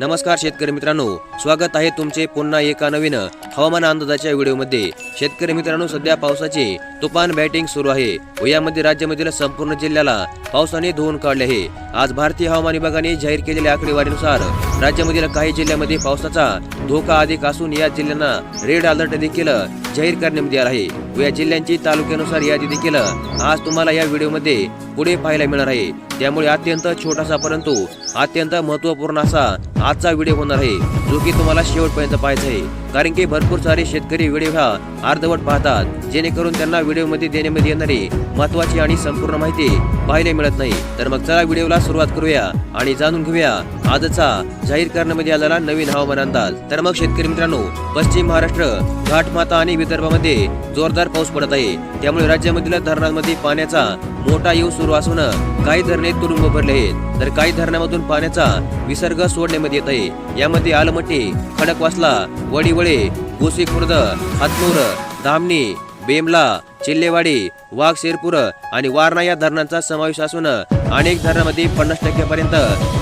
नमस्कार शेतकरी मित्रांनो. स्वागत आहे तुमचे पुन्हा एका नवीन हवामान अंदाजाच्या व्हिडिओमध्ये. शेतकरी मित्रांनो सध्या पावसाचे तुफान बॅटिंग सुरू आहे. व यामध्ये राज्यामधील संपूर्ण जिल्ह्याला पावसाने धुवून काढले आहे. आज भारतीय हवामान विभागाने जाहीर केलेल्या आकडेवारीनुसार राज्यामधील काही जिल्ह्यामध्ये पावसाचा धोका अधिक असून या जिल्ह्यांना रेड अलर्ट देखील जाहीर करण्यात आला आहे. व या जिल्ह्यांची तालुक्यानुसार यादी देखील आज तुम्हाला या व्हिडिओमध्ये पुढे पाहायला मिळणार आहे. त्यामुळे अत्यंत छोटासा परंतु अत्यंत महत्त्वपूर्ण असा आजचा व्हिडिओ होणार आहे जो की तुम्हाला शेवटपर्यंत पाहायचा आहे. कारण की भरपूर सारे शेतकरी व्हिडिओ हा अर्धवट पाहतात जेणेकरून त्यांना व्हिडिओमध्ये देण्यामध्ये येणारी महत्वाची आणि संपूर्ण माहिती पाहायला मिळत नाही. तर मग चला व्हिडिओला सुरुवात करूया आणि जाणून घेऊया आजचा जाहीर करण्यामध्ये आलेला नवीन हवामान अंदाज. तर मग शेतकरी मित्रांनो पश्चिम महाराष्ट्र घाटमाता आणि विदर्भामध्ये जोरदार पाऊस पडत आहे. त्यामुळे राज्यामधील धरणांमध्ये पाण्याचा मोठा येऊ सुरू असून काही धरणे तुडुंब भरले आहेत. तर काही धरणामधून पाण्याचा विसर्ग सोडण्यामध्ये येत आहे. यामध्ये आलमट्टी खडकवासला वडिवळे गोसी खुर्द हातनूर धामणी बेमला चिल्लेवाडी वाघ शिरपूर आणि वारणा या धरणांचा समावेश असून अनेक धरणामध्ये पन्नास टक्क्यापर्यंत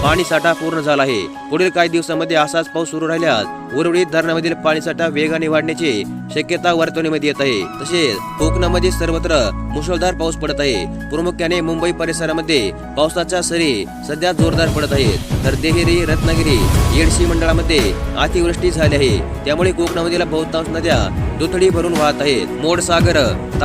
पाणी साठा पूर्ण झाला आहे. पुढील काही दिवसांमध्ये असाच पाऊस सुरू राहिल्यास उर्वरित धरणामधील पाणीसाठा वेगाने वाढण्याची शक्यता वर्तवणीमध्ये येत आहे. तसेच कोकणामध्ये सर्वत्र मुसळधार पाऊस पडत आहे. प्रामुख्याने मुंबई परिसरामध्ये पावसाच्या सरी सध्या जोरदार पडत आहेत. तर देहेरी रत्नागिरी येडशी मंडळामध्ये अतिवृष्टी झाली आहे. त्यामुळे कोकणामधील बहुतांश नद्या दुथडी भरून वाहत आहेत. मोडसागर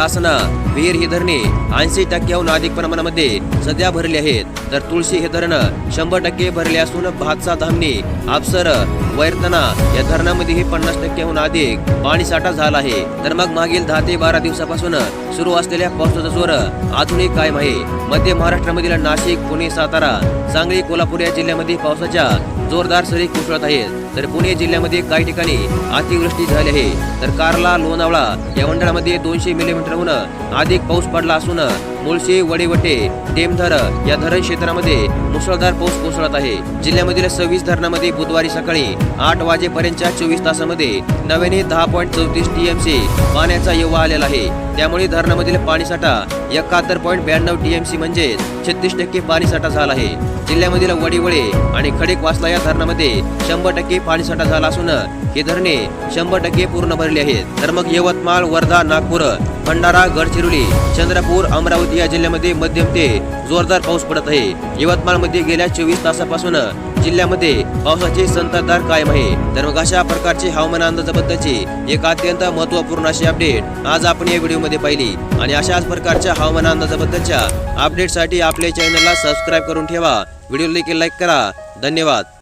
तासना वीर ही धरणे ऐंशी टक्क्याहून अधिक प्रमाणामध्ये सध्या भरली आहेत. तर तुळशी हे धरणं शंभर टक्के भरले असून भातसा धामणी आपसर वैरतना या धरणामध्येही पन्नास टक्क्याहून अधिक पाणी साठा झाला आहे. तर मग मागील दहा ते बारा दिवसापासून सुरू असलेल्या पावसाचा जोर अजूनही कायम आहे. मध्य महाराष्ट्रामधील नाशिक पुणे सातारा सांगली कोल्हापूर या जिल्ह्यामध्ये पावसाच्या जोरदार सरी कोसळत आहेत. तर पुणे जिल्ह्यामध्ये काही ठिकाणी अतिवृष्टी झाली आहे. तर कारला लोणावळा या मंडळामध्ये दोनशे मिलीमीटरहून अधिक पाऊस पडला असून मुळशी वडेवटे टेमधर या धरण क्षेत्रामध्ये मुसळधार पाऊस कोसळत आहे. जिल्ह्यामधील सव्वीस धरणामध्ये बुधवारी सकाळी आठ वाजेपर्यंतच्या चोवीस तासामध्ये नव्याने दहा पॉईंट चौतीस टीएमसी पाण्याचा येवा आलेला आहे. त्यामुळे धरणामधील पाणीसाठा एकाहत्तर पॉईंट ब्याण्णव टीएमसी म्हणजे छत्तीस टक्के पाणीसाठा झाला आहे. जिल्ह्यामधील वडीवळे आणि खडेकवासला या धरणामध्ये शंभर टक्के पाणीसाठा झाला असून हे धरणे शंभर टक्के पूर्ण भरले आहेत. तर मग यवतमाळ वर्धा नागपूर भंडारा गडचिरोली चंद्रपूर अमरावती या जिल्ह्यामध्ये मध्यम ते जोरदार पाऊस पडत आहे. यवतमाळमध्ये गेल्या चोवीस तासापासून जिल्ह्यामध्ये पावसाची संततधार कायम आहे. तर मग अशा प्रकारचे हवामान अंदाजाबद्दलची एक अत्यंत महत्त्वपूर्ण अशी अपडेट आज आपण या व्हिडिओमध्ये पाहिली. आणि अशाच प्रकारच्या हवामान अंदाजाबद्दलच्या अपडेटसाठी आपल्या चॅनलला सबस्क्राईब करून ठेवा. व्हिडिओ देखील लाईक करा. धन्यवाद.